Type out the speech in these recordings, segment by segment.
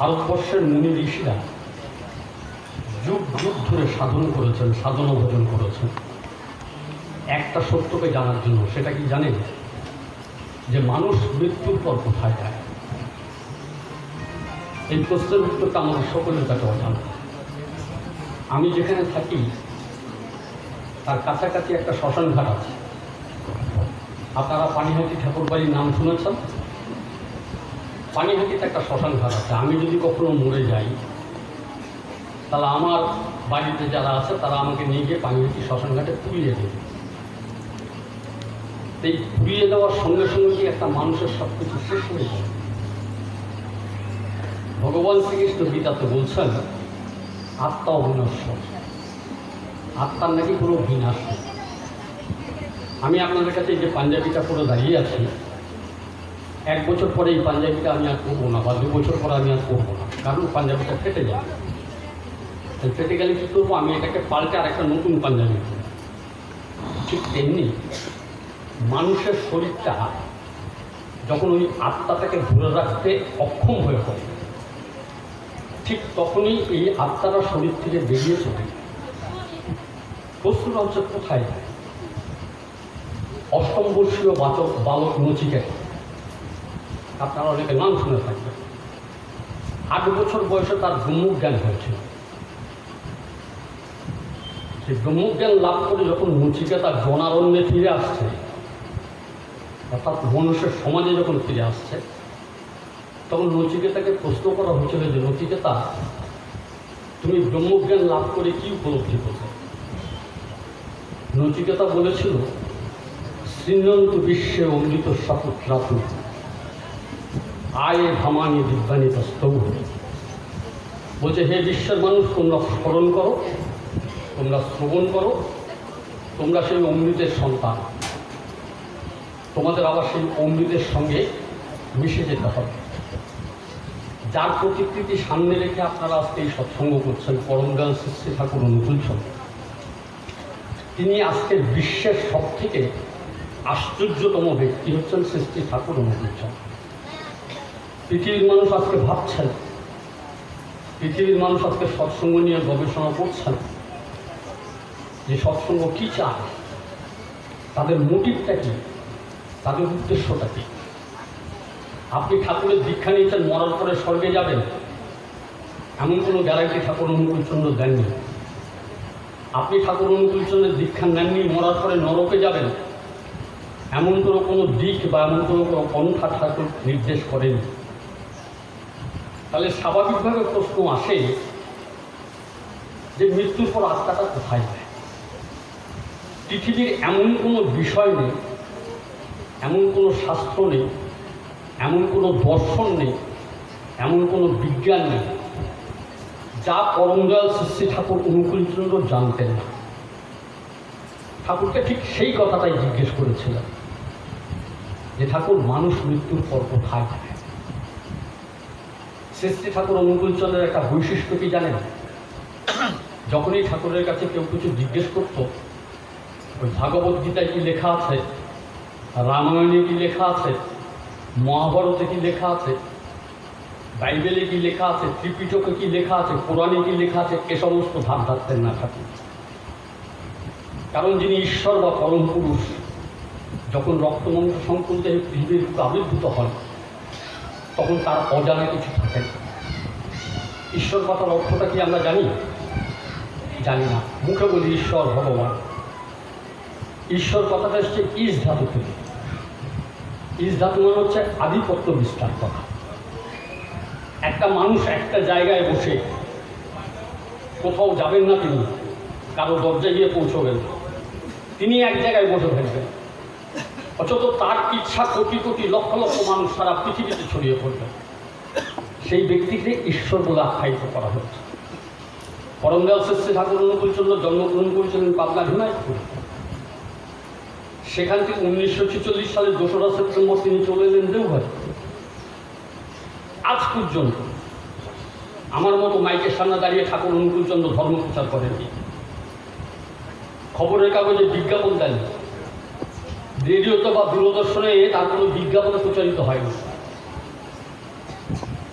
ভারতবর্ষের মুনি ঋষিরা যুগ যুগ ধরে সাধন করেছেন, সাধনা ভোজন করেছেন। একটা সত্যকে জানার জন্য, সেটা কি জানেন? যে মানুষ মৃত্যুর পর কোথায় যায়? এই প্রশ্নের উত্তরটা আমাদের সকলের কাছে অজানা। আমি যেখানে থাকি, তার কাছাকাছি একটা শ্মশান ঘাট আছে। আপনারা পানিহাটি ঠাকুরবাড়ির নাম শুনেছেন? পানিহাটিতে একটা শ্মশান ঘাট আছে। আমি যদি কখনো মরে যাই, তাহলে আমার বাড়িতে যারা আছে, তারা আমাকে নিয়ে গিয়ে পানিহাটি শ্মশান ঘাটে পুড়িয়ে দেবে। এই পুড়িয়ে দেওয়ার সঙ্গে সঙ্গে কি একটা মানুষের সব কিছু শেষ হয়ে যায়। ভগবান শ্রীকৃষ্ণ গীতাতে বলছেন, আত্মা অবিনশ্বর আত্মার নাকি কোনো বিনাশ আমি আপনাদের কাছে যে পাঞ্জাবিটা পরে দাঁড়িয়ে আছি এক বছর পরে এই পাঞ্জাবিটা আমি আর করব না, বা দু বছর পরে আমি আর করব না, কারণ পাঞ্জাবিটা ফেটে যাবে তাই ফেটে গেলে কী করব, আমি এটাকে পাল্টে আর একটা নতুন পাঞ্জাবি ঠিক তেমনি মানুষের শরীরটা যখন ওই আত্মাটাকে ধরে রাখতে অক্ষম হয়ে পড়ে, ঠিক তখনই এই আত্মারা শরীর থেকে বেরিয়ে চলে যায়। প্রশ্নটা হচ্ছে কোথায়? অষ্টম বর্ষীয় বাচক, বালক নচিকেত আপনারা অনেকে নাম শুনে থাকবেন। আট বছর বয়সে তার ব্রহ্মজ্ঞান হয়েছিল। সেই ব্রহ্মজ্ঞান লাভ করে যখন নচিকেতা জনারণ্যে ফিরে আসছে, অর্থাৎ মনুষ্যের সমাজে যখন ফিরে আসছে, তখন নচিকেতাকে প্রশ্ন করা হয়েছিল যে নচিকেতা তুমি ব্রহ্মজ্ঞান লাভ করে কি উপলব্ধি করবে? নচিকেতা বলেছিল, শ্রীনন্ত বিশ্বে অমৃত সাপুত্রাতু আয়ে ভামানি দিব্যানি তস্তব বলছে, হে বিশ্বের মানুষ, তোমরা স্মরণ করো, তোমরা শ্রবণ করো, তোমরা সেই অমৃতের সন্তান। তোমাদের আবার সেই অমৃতের সঙ্গে মিশে যেতে হবে। যার প্রতিকৃতি সামনে রেখে আপনারা আজকে এই সৎসঙ্গ করছেন পরমগান শ্রী ঠাকুর অনুকূল চন্দ্র তিনি আজকের বিশ্বের সব থেকে আশ্চর্যতম ব্যক্তি হচ্ছেন সৃষ্টি ঠাকুর অনুকূল চন্দ্র পৃথিবীর মানুষ আজকে ভাবছেন পৃথিবীর মানুষ আজকে সৎসঙ্গ নিয়ে গবেষণা করছেন যে সৎসঙ্গ কী চায়? তাদের মোটিভটা কী? তাদের উদ্দেশ্যটা কী? আপনি ঠাকুরের দীক্ষা নিয়েছেন, মরার পরে স্বর্গে যাবেন। এমন কোনো গ্যারান্টি ঠাকুর অনুকূলচন্দ্র দেননি। আপনি ঠাকুর অনুকূলচন্দ্রের দীক্ষা নেননি, মরার পরে নরকে যাবেন। এমন কোনো কোনো দিক বা এমন কোনো কোনো পন্থা ঠাকুর নির্দেশ করেনি। তাহলে স্বাভাবিকভাবে প্রশ্ন আসে যে মৃত্যুর পর আত্মাটা কোথায় যায়? পৃথিবীর এমন কোনো বিষয় নেই, এমন কোনো শাস্ত্র নেই, এমন কোনো দর্শন নেই, এমন কোনো বিজ্ঞান নেই, যা পরমদয়াল শ্রী ঠাকুর অনুকূলচন্দ্র জানতেন না। ঠাকুরকে ঠিক সেই কথাটাই জিজ্ঞেস করেছিলেন, যে ঠাকুর, মানুষ মৃত্যুর পর কোথায় যায়? শ্রী ঠাকুর অনুকূলচন্দ্রের একটা বৈশিষ্ট্য কি জানেন? যখনই ঠাকুরের কাছে কেউ কিছু জিজ্ঞেস করত, ওই ভাগবত গীতায় কি লেখা আছে? রামায়ণে কি লেখা আছে? মহাভারতে কি লেখা আছে? বাইবেলে কি লেখা আছে? ত্রিপিটকে কি লেখা আছে? কোরআনে কি লেখা আছে? এ সমস্ত ধাপ ধারতেন না ঠাকুর কারণ যিনি ঈশ্বর বা পরম পুরুষ, যখন রক্তমন্ত্র সংকুলিত হয়ে পৃথিবীর আবির্ভূত হন তখন তার অজানা কিছু থাকে। ঈশ্বর কথার অর্থটা কি আমরা জানি? জানি না। মুখে বলি ঈশ্বর ভগবান। ঈশ্বর কথাটা এসছে ইস ধাতু থেকে। ইস ধাতু মানে হচ্ছে আধিপত্য বিস্তার করা। একটা মানুষ একটা জায়গায় বসে কোথাও যাবেন না তিনি, কারও দরজায় গিয়ে পৌঁছবেন। তিনি এক জায়গায় বসে থাকবেন। অথচ তার ইচ্ছা কোটি কোটি লক্ষ লক্ষ মানুষ সারা পৃথিবীতে ছড়িয়ে পড়বে। সেই ব্যক্তিকে ঈশ্বর বলে আখ্যায়িত করা হচ্ছে। পরমদয়াল শ্রী ঠাকুর অনুকূলচন্দ্র জন্মগ্রহণ করেছিলেন পাবনা হিমায়তপুর সেখান থেকে উনিশশো ছেচল্লিশ সালের দোসরা সেপ্টেম্বর তিনি চলে এলেন দেওঘর। আজ পর্যন্ত আমার মতো মাইকের সামনে দাঁড়িয়ে ঠাকুর অনুকূলচন্দ্র ধর্ম প্রচার করেননি। খবরের কাগজে বিজ্ঞাপন দেন রেডিওতে বা দূরদর্শনে তার কোনো বিজ্ঞাপনে প্রচারিত হয়নি।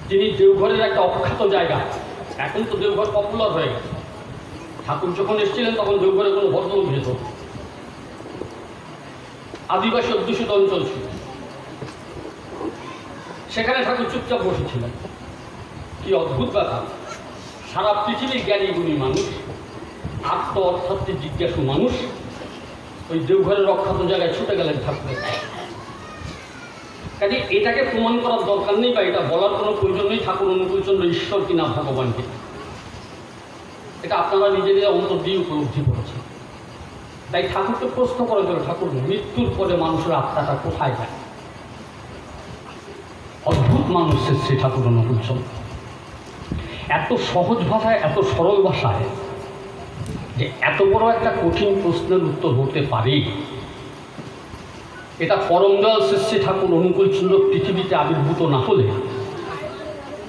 তিনি দেওঘরের একটা অখ্যাত জায়গা। এখন তো দেওঘর পপুলার হয়ে গেছে। ঠাকুর যখন এসেছিলেন, তখন দেওঘরে কোনো ভদ্রলোক যেত আদিবাসী অধ্যুষিত অঞ্চল ছিল। সেখানে ঠাকুর চুপচাপ বসেছিলেন। কি অদ্ভুত ব্যাপার। সারা পৃথিবীর জ্ঞানী গুণী মানুষ আত্ম অর্থাৎ জিজ্ঞাসু মানুষ ওই দেওঘরের অখ্যাত জায়গায় ছুটে গেলেন ঠাকুরের কাজে এটাকে প্রমাণ করার দরকার নেই বা এটা বলার কোনো প্রয়োজন নেই, ঠাকুর অনুকূলচন্দ্র ঈশ্বর কিনা ভগবান কিনা এটা আপনারা নিজেদের অন্তর দিয়ে উপলব্ধি করেছেন। তাই ঠাকুরকে প্রশ্ন করা গেল ঠাকুর মৃত্যুর পরে মানুষের আত্মাটা কোথায় যায়? অদ্ভুত মানুষের শ্রী ঠাকুর অনুকূলচন্দ্র এত সহজ ভাষায়, এত সরল ভাষায় যে এত বড় একটা কঠিন প্রশ্নের উত্তর হতে পারে? এটা পরমদয়াল শ্রী ঠাকুর অনুকূলচন্দ্র পৃথিবীতে আবির্ভূত না হলে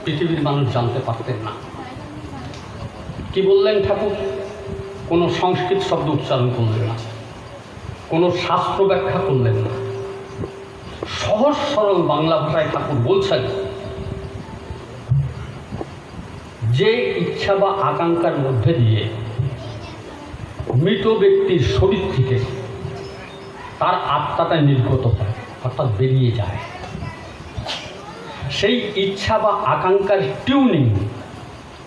পৃথিবীর মানুষ জানতে পারতেন না। কি বললেন ঠাকুর? কোনো সংস্কৃত শব্দ উচ্চারণ করলেন না। কোনো শাস্ত্র ব্যাখ্যা করলেন না। সহজ সরল বাংলা ভাষায় ঠাকুর বলছেন, যে ইচ্ছা বা আকাঙ্ক্ষার মধ্যে দিয়ে মৃত ব্যক্তির শরীর থেকে তার আত্মাটা নির্গত হয়, অর্থাৎ বেরিয়ে যায়। সেই ইচ্ছা বা আকাঙ্ক্ষার টিউনিং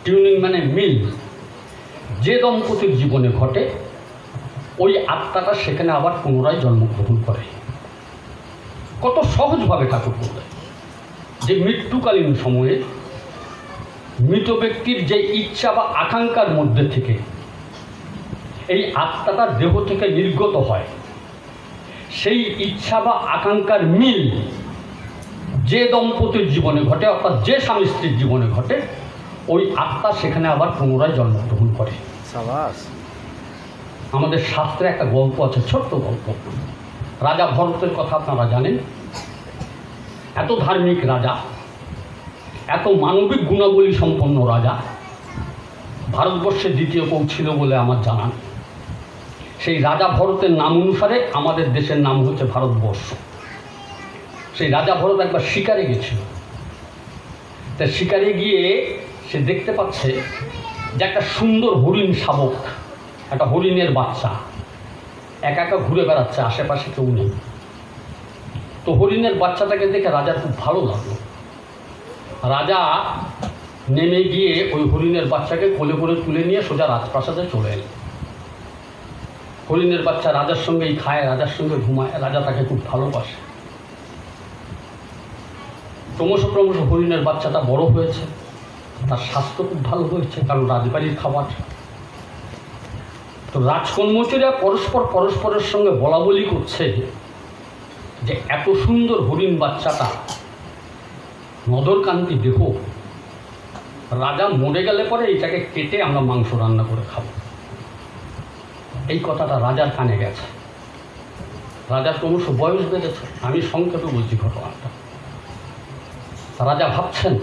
টিউনিং মানে মিল, যে দম্পতির জীবনে ঘটে, ওই আত্মাটা সেখানে আবার পুনরায় জন্মগ্রহণ করে। কত সহজভাবে ঠাকুর বললেন যে মৃত্যুকালীন সময়ে মৃত ব্যক্তির যে ইচ্ছা বা আকাঙ্ক্ষার মধ্যে থেকে এই আত্মাটা দেহ থেকে নির্গত হয়। সেই ইচ্ছা বা আকাঙ্ক্ষার মিল যে দম্পতির জীবনে ঘটে অর্থাৎ যে স্বামী স্ত্রীর জীবনে ঘটে ওই আত্মা সেখানে আবার পুনরায় জন্মগ্রহণ করে। আমাদের শাস্ত্রে একটা গল্প আছে ছোট্ট গল্প। রাজা ভরতের কথা আপনারা জানেন। এত ধার্মিক রাজা এত মানবিক গুণাবলী সম্পন্ন রাজা ভারতবর্ষের দ্বিতীয় কেউ ছিল বলে আমার জানা নেই। সেই রাজা ভরতের নাম অনুসারে আমাদের দেশের নাম হচ্ছে ভারতবর্ষ। সেই রাজা ভরত একবার শিকারে গেছিল তা শিকারে গিয়ে সে দেখতে পাচ্ছে যে একটা সুন্দর হরিণ শাবক, একটা হরিণের বাচ্চা। একা একা ঘুরে বেড়াচ্ছে, আশেপাশে কেউ নেই। তো হরিণের বাচ্চাটাকে দেখে রাজার খুব ভালো লাগল। রাজা নেমে গিয়ে ওই হরিণের বাচ্চাকে কোলে করে তুলে নিয়ে সোজা রাজপ্রাসাদে চলে এলেন। হরিণের বাচ্চা রাজার সঙ্গেই খায়, রাজার সঙ্গে ঘুমায়, রাজা তাকে খুব ভালোবাসে। ক্রমশ ক্রমশ হরিণের বাচ্চাটা বড় হয়েছে, তার স্বাস্থ্য খুব ভালো হয়েছে, কারণ রাজবাড়ির খাবার। তো রাজকর্মচারীরা পরস্পর পরস্পরের সঙ্গে বলা বলি করছে যে এত সুন্দর হরিণ বাচ্চাটা, নদরকান্তি দেহ, রাজা মরে গেলে পরে এটাকে কেটে আমরা মাংস রান্না করে খাব। এই কথাটা রাজার কানে গেছে। রাজার ক্রমশ বয়স বেড়েছে, আমি সংক্ষেপে বলছি ঘটনাটা। রাজা ভাবছেন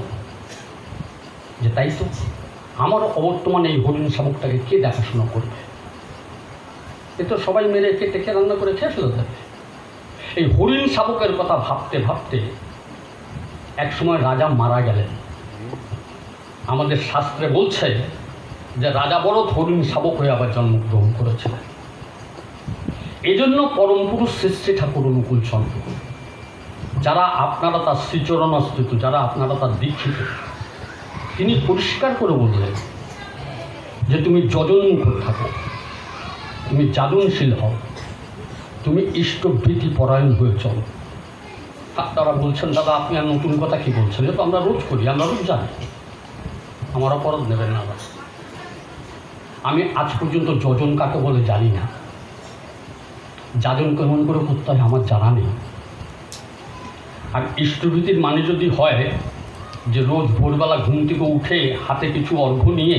যে তাই তো, আমার অবর্তমানে এই হরিণ শামুকটাকে কে দেখাশোনা করবে? এ তো সবাই মেরে কেটে কে রান্না করে খেয়ে ফেলে দেবে। এই হরিণ শাবকের কথা ভাবতে ভাবতে এক সময় রাজা মারা গেলেন। আমাদের শাস্ত্রে বলছে যে রাজা বড় হরিণ শাবক হয়ে আবার জন্মগ্রহণ করেছিলেন এই জন্য পরম পুরুষ শ্রী ঠাকুর অনুকূল চন্দ্র যারা আপনারা তার শ্রীচরণাশ্রিত যারা আপনারা তার দীক্ষিত, তিনি পরিষ্কার করে বললেন যে তুমি যজনমুখ থাকো তুমি যাদনশীল হও, তুমি ইষ্টভীতি পরায়ণ হয়ে চলো। তারা বলছেন, দাদা, আপনি আর নতুন কথা কি বলছেন? তো আমরা রোজ করি, আমরা রোজ জানি। আমার অপরাধ নেবেন না, দাদা। আমি আজ পর্যন্ত যজন কাকে বলে জানি না। যাজন কেমন করে করতে হয়, আমার জানা নেই। আর ইষ্টভীতির মানে যদি হয় যে রোজ ভোরবেলা ঘুম থেকে উঠে হাতে কিছু অর্ঘ নিয়ে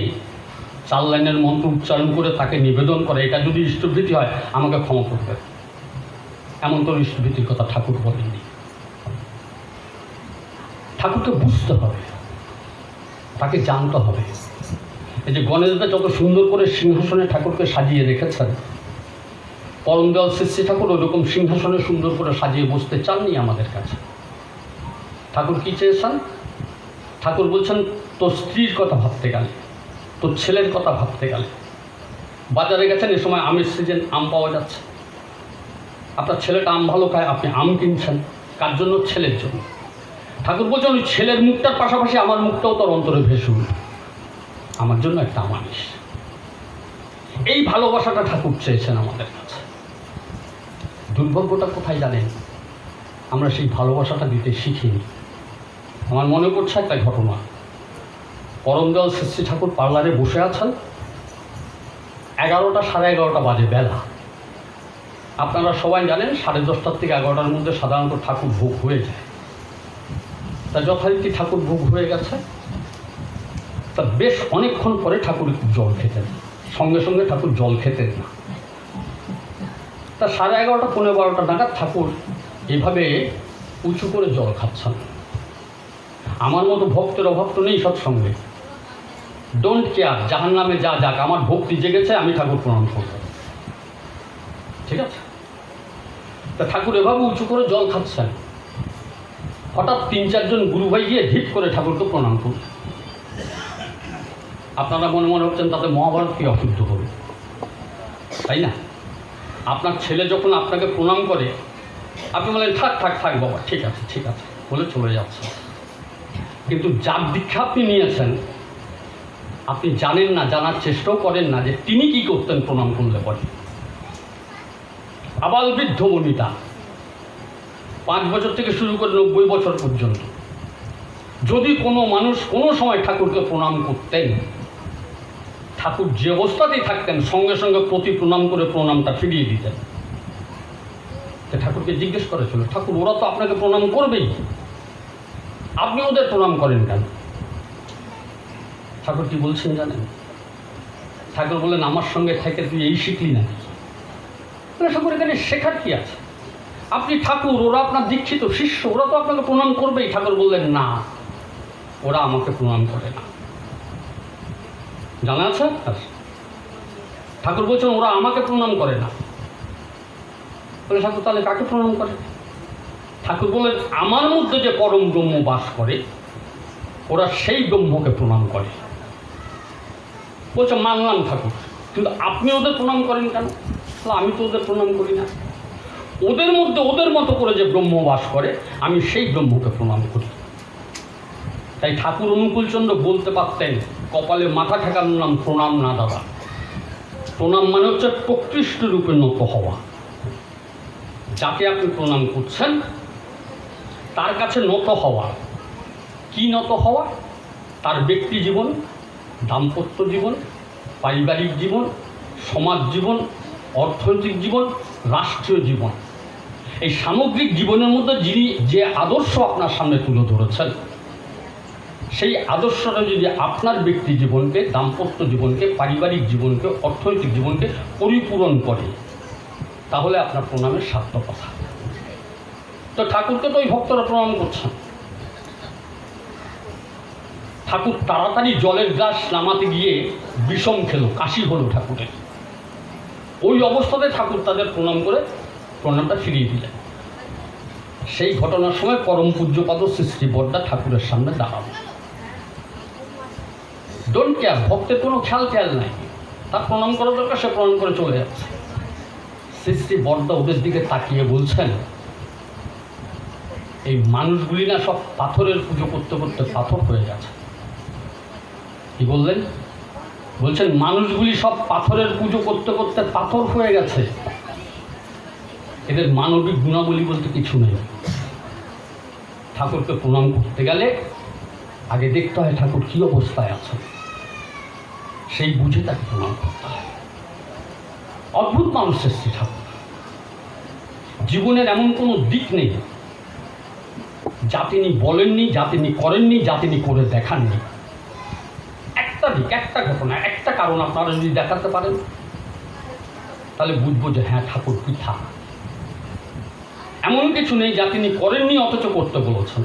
চার লাইনের মন্ত্র উচ্চারণ করে তাকে নিবেদন করে, এটা যদি ইষ্টভীতি হয়, আমাকে ক্ষমা করবে। এমন তো ইষ্টভীতির কথা ঠাকুর বলেননি। ঠাকুরকে বুঝতে হবে, তাকে জানতে হবে। এই যে গণেশদা যত সুন্দর করে সিংহাসনে ঠাকুরকে সাজিয়ে রেখেছেন, পরমদয়াল শ্রী ঠাকুর ওরকম সিংহাসনে সুন্দর করে সাজিয়ে বসতে চাননি আমাদের কাছে। ঠাকুর কি চেয়েছেন? ঠাকুর বলছেন, তোর স্ত্রীর কথা ভাবতে গেলে, তোর ছেলের কথা ভাবতে গেলে। বাজারে গেছেন, এ সময় আমের সিজন আম পাওয়া যাচ্ছে। আপনার ছেলেটা আম ভালো খায়, আপনি আম কিনছেন। কার জন্য? ছেলের জন্য। ঠাকুর বলছেন, ওই ছেলের মুখটার পাশাপাশি আমার মুখটাও তোর অন্তরে ভেসে উঠবে। আমার জন্য একটা আমানিস এই ভালোবাসাটা ঠাকুর চেয়েছেন আমাদের কাছে। দুর্ভাগ্যটা কোথায় জানেন? আমরা সেই ভালোবাসাটা দিতে শিখিনি। আমার মনে পড়ছে একটা ঘটনা। করমদল শ্রী ঠাকুর পার্লারে বসে আছেন। এগারোটা সাড়ে এগারোটা বাজে বেলা। আপনারা সবাই জানেন, সাড়ে দশটার থেকে এগারোটার মধ্যে সাধারণত ঠাকুর ভোগ হয়ে যায়। তা যথারীতি ঠাকুর ভোগ হয়ে গেছে। তা বেশ অনেকক্ষণ পরে ঠাকুর একটু জল খেতেন। সঙ্গে সঙ্গে ঠাকুর জল খেতেন না। তা সাড়ে এগারোটা পনেরো বারোটা নাগাদ ঠাকুর এভাবে উঁচু করে জল খাচ্ছেন। আমার মতো ভক্তের অভাব তো নেই সৎসঙ্গে। ডোন্ট কেয়ার যাহার নামে যা যাক, আমার ভক্তি জেগেছে, আমি ঠাকুর প্রণাম করব। ঠিক আছে? তা ঠাকুর এভাবে উঁচু করে জল খাচ্ছেন। হঠাৎ তিন চারজন গুরুভাই গিয়ে ঢিপ করে ঠাকুরকে প্রণাম করল আপনারা মনে মনে হচ্ছেন তাতে মহাভারত কি অশুদ্ধ হবে? তাই না? আপনার ছেলে যখন আপনাকে প্রণাম করে, আপনি বলেন, থাক থাক থাক বাবা, ঠিক আছে ঠিক আছে, বলে চলে যাচ্ছে। কিন্তু যার দীক্ষা আপনি নিয়েছেন, আপনি জানেন না, জানার চেষ্টাও করেন না যে তিনি কি করতেন প্রণাম করলে পরে। আবাল বৃদ্ধ বনিতা, পাঁচ বছর থেকে শুরু করে নব্বই বছর পর্যন্ত, যদি কোনো মানুষ কোনো সময় ঠাকুরকে প্রণাম করতেন ঠাকুর যে অবস্থাতেই থাকতেন, সঙ্গে সঙ্গে প্রতি প্রণাম করে প্রণামটা ফিরিয়ে দিতেন। ঠাকুরকে জিজ্ঞেস করেছিল, ঠাকুর, ওরা তো আপনাকে প্রণাম করবেই। আপনি ওদের প্রণাম করেন কেন? ঠাকুর কি বলছেন জানেন? ঠাকুর বললেন, আমার সঙ্গে থেকে তুই এই শিখলি না ঠাকুর, এখানে শেখার কি আছে? আপনি ঠাকুর, ওরা আপনার দীক্ষিত শিষ্য, ওরা তো আপনাকে প্রণাম করবেই। ঠাকুর বললেন, না, ওরা আমাকে প্রণাম করে না। জানা আছে? ঠাকুর বলছেন, ওরা আমাকে প্রণাম করে না। বলে, ঠাকুর, তাহলে কাকে প্রণাম করে? ঠাকুর বললেন, আমার মধ্যে যে পরম ব্রহ্ম বাস করে, ওরা সেই ব্রহ্মকে প্রণাম করে। বলছে, মানলাম ঠাকুর, কিন্তু আপনি ওদের প্রণাম করেন কেন? আমি তো ওদের প্রণাম করি না। ওদের মধ্যে ওদের মতো করে যে ব্রহ্ম বাস করে, আমি সেই ব্রহ্মকে প্রণাম করি। তাই ঠাকুর অনুকূলচন্দ্র বলতে পারতেন কপালে মাথা ঠেকানোর নাম প্রণাম না, দাদা। প্রণাম মানে হচ্ছে প্রকৃষ্ট রূপে নত হওয়া। যাকে আপনি প্রণাম করছেন, তার কাছে নত হওয়া। কি নত হওয়া? তার ব্যক্তি জীবন, দাম্পত্য জীবন, পারিবারিক জীবন, সমাজ জীবন, অর্থনৈতিক জীবন, রাষ্ট্রীয় জীবন। এই সামগ্রিক জীবনের মধ্যে যিনি যে আদর্শ আপনার সামনে তুলে ধরেছেন সেই আদর্শটা যদি আপনার ব্যক্তি জীবনকে, দাম্পত্য জীবনকে, পারিবারিক জীবনকে, অর্থনৈতিক জীবনকে পরিপূরণ করে, তাহলে আপনার প্রণামের সার্থকতা তো ঠাকুরকে তো ওই ভক্তরা প্রণাম করছেন। ঠাকুর তাড়াতাড়ি জলের গাছ নামাতে গিয়ে বিষম খেলো, কাশি হলো ঠাকুরের। ওই অবস্থাতে ঠাকুর তাদের প্রণাম করে প্রণামটা ফিরিয়ে দিলেন। সেই ঘটনার সময় পরম পূজ্যপাদ শ্রী শ্রী বর্দা ঠাকুরের সামনে দাঁড়াল। ডোন্ট কেয়ার ভক্তের কোনো খেয়াল খেয়াল নাই। তার প্রণাম করা দরকার, সে প্রণাম করে চলে যাচ্ছে। শ্রী বর্দা ওদের দিকে তাকিয়ে বলছেন, এই মানুষগুলি না সব পাথরের পুজো করতে করতে পাথর হয়ে গেছে। কি বললেন? বলছেন, মানুষগুলি সব পাথরের পুজো করতে করতে পাথর হয়ে গেছে। এদের মানবিক গুণাবলী বলতে কিছু নেই। ঠাকুরকে প্রণাম করতে গেলে আগে দেখতে হয় ঠাকুর কী অবস্থায় আছে। সেই বুঝে তাকে প্রণাম করতে হয়। অদ্ভুত মানুষের শ্রী ঠাকুর জীবনের এমন কোনো দিক নেই যা তিনি বলেননি, যা তিনি করেননি, যা তিনি করে দেখাননি। একটা দিক, একটা ঘটনা, একটা কারণ আপনারা যদি দেখাতে পারেন, তাহলে বুঝব যে হ্যাঁ ঠাকুর পিঠা এমন কিছু নেই যা তিনি করেননি, অথচ করতে বলেছেন।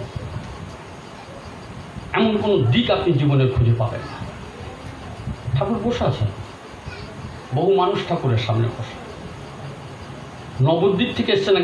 এমন কোনো দিক আপনি জীবনে খুঁজে পাবেন না। ঠাকুর বসে আছেন? বহু মানুষ ঠাকুরের সামনে বসে। নবদ্বীপ থেকে এসছেন